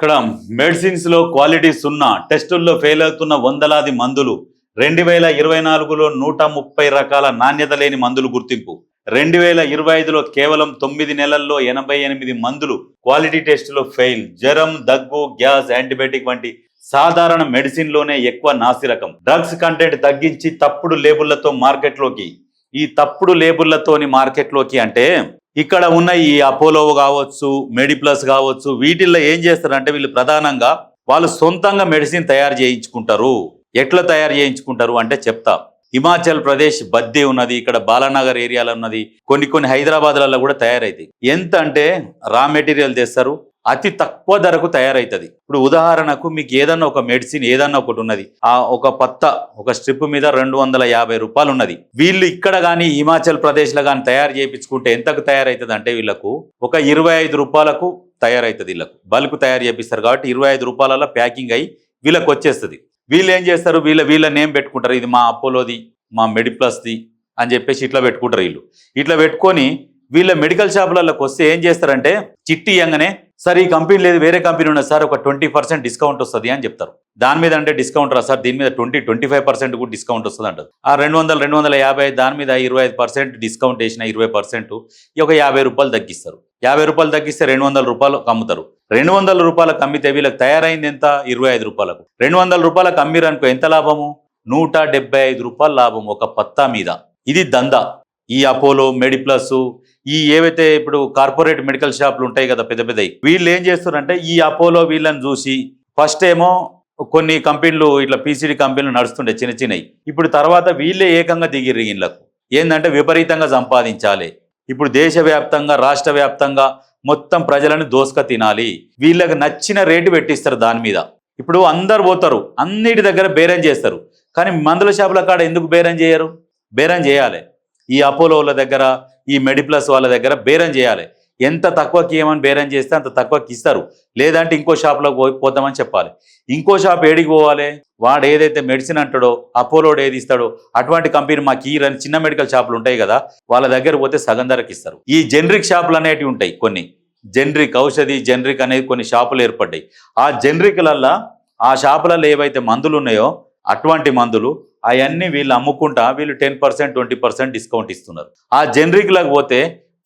ఇక్కడ మెడిసిన్స్లో క్వాలిటీ సున్నా టెస్టుల్లో ఫెయిల్ అవుతున్న వందలాది మందులు రెండు వేల ఇరవై నాలుగులో నూట ముప్పై రకాల నాణ్యత లేని మందులు గుర్తింపు. రెండు వేల ఇరవై ఐదులో కేవలం తొమ్మిది నెలల్లో ఎనభై ఎనిమిది మందులు క్వాలిటీ టెస్టులో ఫెయిల్ జ్వరం దగ్గు గ్యాస్ యాంటీబయాటిక్ వంటి సాధారణ మెడిసిన్లోనే ఎక్కువ నాసిరకం. డ్రగ్స్ కంటెంట్ తగ్గించి తప్పుడు లేబుళ్ళతో మార్కెట్లోకి ఈ తప్పుడు లేబుళ్ళతోని మార్కెట్లోకి అంటే ఇక్కడ ఉన్న ఈ అపోలో కావచ్చు మెడిప్లస్ కావచ్చు వీటిల్లో ఏం చేస్తారంటే వీళ్ళు ప్రధానంగా వాళ్ళు సొంతంగా మెడిసిన్ తయారు చేయించుకుంటారు. ఎట్లా తయారు చేయించుకుంటారు అంటే చెప్తా. హిమాచల్ ప్రదేశ్ బద్దీ ఉన్నది ఇక్కడ బాలానగర్ ఏరియాలో ఉన్నది కొన్ని కొన్ని హైదరాబాద్లలో కూడా తయారైతాయి. ఎంత అంటే రా మెటీరియల్ తెస్తారు అతి తక్కువ ధరకు తయారవుతుంది ఇప్పుడు ఉదాహరణకు మీకు ఏదన్నా ఒక మెడిసిన్ ఏదన్నా ఒకటి ఉన్నది. ఆ ఒక పత్త ఒక స్ట్రిప్ మీద రెండు వందల యాభై రూపాయలు ఉన్నది వీళ్ళు ఇక్కడ కానీ హిమాచల్ ప్రదేశ్లో కానీ తయారు చేయించుకుంటే ఎంతకు తయారవుతుంది అంటే వీళ్ళకు ఒక ఇరవై ఐదు రూపాయలకు తయారవుతుంది వీళ్ళకు. బల్క్ తయారు చేపిస్తారు కాబట్టి ఇరవై ఐదు రూపాయలలో ప్యాకింగ్ అయ్యి వీళ్ళకి వచ్చేస్తుంది. వీళ్ళు ఏం చేస్తారు? వీళ్ళ వీళ్ళ నేమ్ పెట్టుకుంటారు. ఇది మా అపోలోది మా మెడిప్లస్ది అని చెప్పేసి ఇట్లా పెట్టుకుంటారు వీళ్ళు. ఇట్లా పెట్టుకొని వీళ్ళ మెడికల్ షాపులలోకి వస్తే ఏం చేస్తారంటే చిట్టి ఇయ్యంగానే సార్ ఈ కంపెనీ లేదు వేరే కంపెనీ ఉన్నది సార్ ఒక ట్వంటీ పర్సెంట్ డిస్కౌంట్ వస్తుంది అని చెప్తారు. దాని మీద అంటే డిస్కౌంట్ రా సార్ దీని మీద ట్వంటీ ట్వంటీ ఫైవ్ పర్సెంట్ కూడా డిస్కౌంట్ వస్తుంది అంటారు ఆ రెండు వందల రెండు వందల యాభై దాని మీద ఇరవై ఐదు పర్సెంట్ డిస్కౌంట్ వేసిన ఇరవై పర్సెంట్ ఒక యాభై రూపాయలు తగ్గిస్తారు. యాభై రూపాయలు తగ్గిస్తే రెండు వందల రూపాయలు అమ్ముతారు రెండు వందల రూపాయలకు అమ్మితే వీళ్ళకి తయారైంది ఎంత? ఇరవై ఐదు రూపాయలకు. రెండు వందల రూపాయలకు అమ్మిరనుకో ఎంత లాభము? నూట డెబ్బై ఐదు రూపాయల లాభం ఒక పత్తా మీద. ఇది దందా. ఈ అపోలో మెడిప్లస్ ఈ ఏవైతే ఇప్పుడు కార్పొరేట్ మెడికల్ షాపులు ఉంటాయి కదా పెద్ద పెద్దవి వీళ్ళు ఏం చేస్తున్నారంటే ఈ అపోలో వీళ్ళని చూసి ఫస్ట్ ఏమో కొన్ని కంపెనీలు ఇట్లా పీసీడీ కంపెనీలు నడుస్తుండే చిన్న చిన్నవి ఇప్పుడు తర్వాత వీళ్ళే ఏకంగా దిగిర్రు వీళ్ళకు ఏంటంటే విపరీతంగా సంపాదించాలి. ఇప్పుడు దేశవ్యాప్తంగా రాష్ట్ర వ్యాప్తంగా మొత్తం ప్రజలను దోసుక తినాలి. వీళ్ళకి నచ్చిన రేటు పెట్టిస్తారు దాని మీద. ఇప్పుడు అందరు పోతారు అన్నిటి దగ్గర బేరం చేస్తారు. కానీ మందుల షాపుల కాడ ఎందుకు బేరం చేయరు? బేరం చేయాలి. ఈ అపోలో వాళ్ళ దగ్గర ఈ మెడిప్లస్ వాళ్ళ దగ్గర బేరం చేయాలి. ఎంత తక్కువకి ఏమని బేరం చేస్తే అంత తక్కువకి ఇస్తారు. లేదంటే ఇంకో షాప్లో పోయి పోతామని చెప్పాలి. ఇంకో షాప్ ఏడికి పోవాలి? వాడు ఏదైతే మెడిసిన్ అంటాడో అపోలోడు ఏది ఇస్తాడో అటువంటి కంపెనీ మాకు ఈ రన్- చిన్న మెడికల్ షాపులు ఉంటాయి కదా వాళ్ళ దగ్గర పోతే సగం ధరకి ఇస్తారు. ఈ జనరిక్ షాపులు అనేటివి ఉంటాయి కొన్ని. జనరిక్ ఔషధి జనరిక్ అనేది కొన్ని షాపులు ఏర్పడ్డాయి. ఆ జనరిక్లల్లా ఆ షాపులలో ఏవైతే మందులు ఉన్నాయో అటువంటి మందులు అవన్నీ వీళ్ళు అమ్ముకుంటా వీళ్ళు ten percent twenty percent discount ఇస్తున్నారు. ఆ జనరిక్లకు పోతే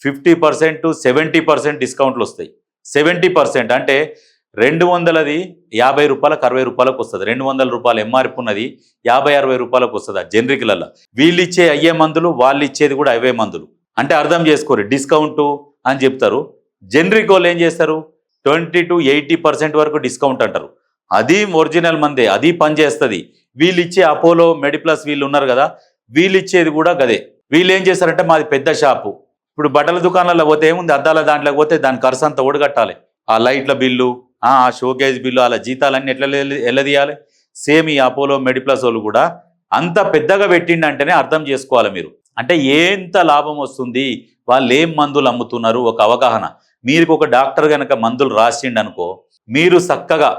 ఫిఫ్టీ పర్సెంట్ సెవెంటీ పర్సెంట్ డిస్కౌంట్లు వస్తాయి. సెవెంటీ పర్సెంట్ అంటే రెండు వందలది యాభై రూపాయలకు అరవై రూపాయలకు వస్తుంది. రెండు వందల రూపాయలు ఎంఆర్పి ఉన్నది యాభై అరవై రూపాయలకు వస్తుంది ఆ జనరిక్లలో వీళ్ళు ఇచ్చే అయ్యే మందులు వాళ్ళు ఇచ్చేది కూడా అవే మందులు. అంటే అర్థం చేసుకోరు డిస్కౌంట్ అని చెప్తారు. జనరిక్ వాళ్ళు ఏం చేస్తారు? ట్వంటీ టు ఎయిటీ పర్సెంట్ వరకు డిస్కౌంట్ అంటారు. అది ఒరిజినల్ మందే అది పనిచేస్తుంది. వీళ్ళు ఇచ్చే అపోలో మెడిప్లస్ వీళ్ళు ఉన్నారు కదా వీళ్ళు ఇచ్చేది కూడా గదే. వీళ్ళు ఏం చేస్తారంటే మాది పెద్ద షాపు. ఇప్పుడు బట్టల దుకాణాల్లో పోతే ఏముంది? అద్దాల దాంట్లో పోతే దాని ఖర్చు అంతా ఓడగట్టాలి ఆ లైట్ల బిల్లు ఆ షోకేజ్ బిల్లు అలా జీతాలన్నీ ఎట్లా ఎల్లదీయాలి? సేమ్ ఈ అపోలో మెడిప్లస్ వాళ్ళు కూడా అంత పెద్దగా పెట్టిండంటేనే అర్థం చేసుకోవాలి మీరు. అంటే ఎంత లాభం వస్తుంది? వాళ్ళు ఏం మందులు అమ్ముతున్నారు? ఒక అవగాహన. మీరు ఒక డాక్టర్ కనుక మందులు రాసిండనుకో మీరు చక్కగా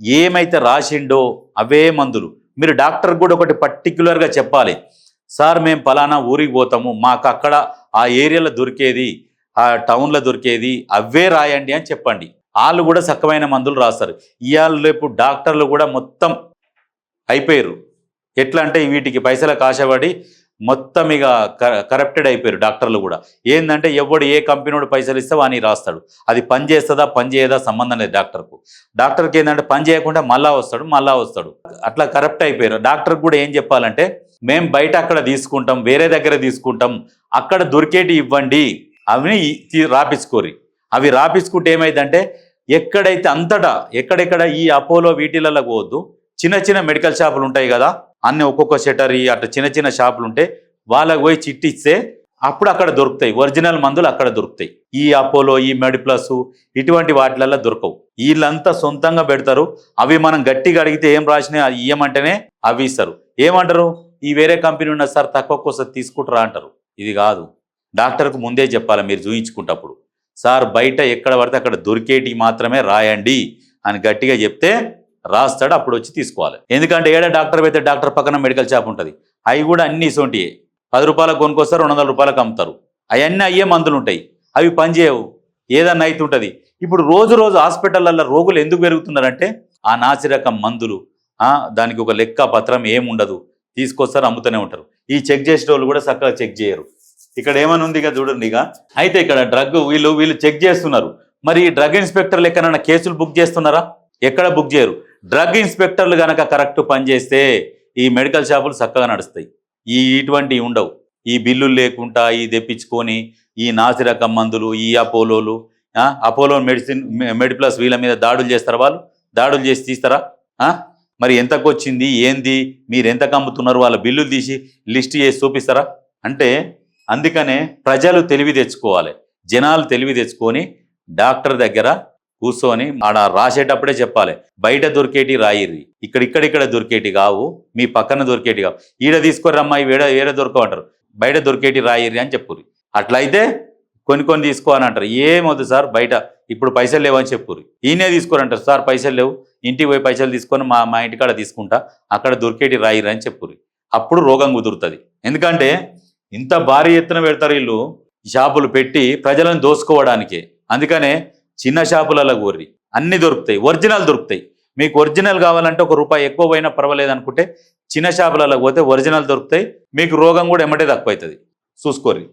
ఏమైతే రాసిండో అవే మందులు. మీరు డాక్టర్ కూడా ఒకటి పర్టిక్యులర్గా చెప్పాలి. సార్ మేము పలానా ఊరికి పోతాము. మాకు అక్కడ ఆ ఏరియాలో దొరికేది ఆ టౌన్లో దొరికేది అవే రాయండి అని చెప్పండి. వాళ్ళు కూడా సక్కమైన మందులు రాస్తారు. ఇవాళ రేపు డాక్టర్లు కూడా మొత్తం అయిపోయారు. ఎట్లా అంటే వీటికి పైసలకు ఆశపడి మొత్తం ఇక కరప్టెడ్ అయిపోయారు డాక్టర్లు కూడా. ఏంటంటే ఎవడు ఏ కంపెనీడు పైసలు ఇస్తే వాని రాస్తాడు. అది పని చేస్తుందా పని చేయదా సంబంధం లేదు డాక్టర్కు. డాక్టర్కి ఏంటంటే పని చేయకుండా మళ్ళా వస్తాడు మళ్ళా వస్తాడు. అట్లా కరప్ట్ అయిపోయారు. డాక్టర్ కూడా ఏం చెప్పాలంటే మేము బయట అక్కడ తీసుకుంటాం వేరే దగ్గర తీసుకుంటాం. అక్కడ దొరికేటి ఇవ్వండి. అవి రాపించుకోరి అవి రాపించుకుంటే ఏమైందంటే ఎక్కడైతే అంతటా ఎక్కడెక్కడ ఈ అపోలో వీటిలలో పోవద్దు. చిన్న చిన్న మెడికల్ షాపులు ఉంటాయి కదా అన్ని ఒక్కొక్క షటరీ అట్లా చిన్న చిన్న షాపులు ఉంటే వాళ్ళకి పోయి చిట్టిస్తే అప్పుడు అక్కడ దొరుకుతాయి. ఒరిజినల్ మందులు అక్కడ దొరుకుతాయి. ఈ అపోలో ఈ మెడిప్లస్ ఇటువంటి వాటిలల్లో దొరకవు. వీళ్ళంతా సొంతంగా పెడతారు. అవి మనం గట్టిగా అడిగితే ఏం రాసినాయి అది ఇయ్యమంటేనే అవి ఇస్తారు. ఏమంటారు? ఈ వేరే కంపెనీ ఉన్న సార్ తక్కువకు వస్తుంది తీసుకుంటారా అంటారు. ఇది కాదు. డాక్టర్కు ముందే చెప్పాలి మీరు చూయించుకుంటప్పుడు సార్ బయట ఎక్కడ పడితే అక్కడ దొరికేటి మాత్రమే రాయండి అని గట్టిగా చెప్తే రాస్తాడు అప్పుడు వచ్చి తీసుకోవాలి. ఎందుకంటే ఏడా డాక్టర్ అయితే డాక్టర్ పక్కన మెడికల్ షాప్ ఉంటుంది. అవి కూడా అన్ని ఇసోంటివి పది రూపాయలకు కొనుక్కొస్తారు రెండు వందల రూపాయలకు అమ్ముతారు. అవన్నీ అయ్యే మందులు ఉంటాయి. అవి పనిచేయవు. ఏదన్నా అవుతుంటది ఇప్పుడు రోజు రోజు హాస్పిటళ్ళల్లో రోగులు ఎందుకు పెరుగుతున్నారంటే ఆ నాసిరకం మందులు దానికి ఒక లెక్క పత్రం ఏముండదు తీసుకొస్తారు అమ్ముతూనే ఉంటారు. ఈ చెక్ చేసే వాళ్ళు కూడా చక్కగా చెక్ చేయరు. ఇక్కడ ఏమని ఉంది ఇక చూడండి ఇక. అయితే ఇక్కడ డ్రగ్ వీళ్ళు వీళ్ళు చెక్ చేస్తున్నారు. మరి ఈ డ్రగ్ ఇన్స్పెక్టర్లు ఎక్కడైనా కేసులు బుక్ చేస్తున్నారా? ఎక్కడ బుక్ చేయరు. డ్రగ్ ఇన్స్పెక్టర్లు గనక కరెక్ట్ పనిచేస్తే ఈ మెడికల్ షాపులు చక్కగా నడుస్తాయి. ఈ ఇటువంటివి ఉండవు. ఈ బిల్లులు లేకుండా ఈ తెప్పించుకొని ఈ నాసిరకం మందులు ఈ అపోలోలు అపోలో మెడిసిన్ మెడిప్లస్ వీళ్ళ మీద దాడులు చేస్తారా వాళ్ళు? దాడులు చేసి తీస్తారా? మరి ఎంతకు వచ్చింది ఏంది? మీరు ఎంత అమ్ముతున్నారు వాళ్ళ బిల్లులు తీసి లిస్ట్ చేసి చూపిస్తారా? అంటే అందుకనే ప్రజలు తెలివి తెచ్చుకోవాలి. జనాలు తెలివి తెచ్చుకొని డాక్టర్ దగ్గర కూర్చొని ఆడ రాసేటప్పుడే చెప్పాలి. బయట దొరికేటి రాయిర్రి. ఇక్కడ ఇక్కడిక్కడ దొరికేటి కావు. మీ పక్కన దొరికేటి కావు. ఈడ తీసుకొని రమ్మాయి వేడ వేరే దొరకమంటారు బయట దొరికేటి రాయిర్రి అని చెప్పుర్రి. అట్లయితే కొన్ని కొన్ని తీసుకో అని అంటారు. ఏమవుతుంది సార్ బయట ఇప్పుడు పైసలు లేవని చెప్పుర్రి. ఈయనే తీసుకోరంటారు. సార్ పైసలు లేవు. ఇంటికి పోయి పైసలు తీసుకొని మా మా ఇంటికాడ తీసుకుంటా. అక్కడ దొరికేటి రాయిర్రి అని చెప్పుర్రి. అప్పుడు రోగం కుదురుతుంది. ఎందుకంటే ఇంత భారీ ఎత్తున పెడతారు వీళ్ళు. షాపులు పెట్టి ప్రజలను దోసుకోవడానికే. అందుకనే చిన్న షాపులలో కోర్రి అన్ని దొరుకుతాయి. ఒరిజినల్ దొరుకుతాయి. మీకు ఒరిజినల్ కావాలంటే ఒక రూపాయి ఎక్కువ పోయినా పర్వాలేదు అనుకుంటే చిన్న షాపులలో పోతే ఒరిజినల్ దొరుకుతాయి. మీకు రోగం కూడా ఎమ్మటే తక్కువ అవుతుంది చూసుకోర్రి.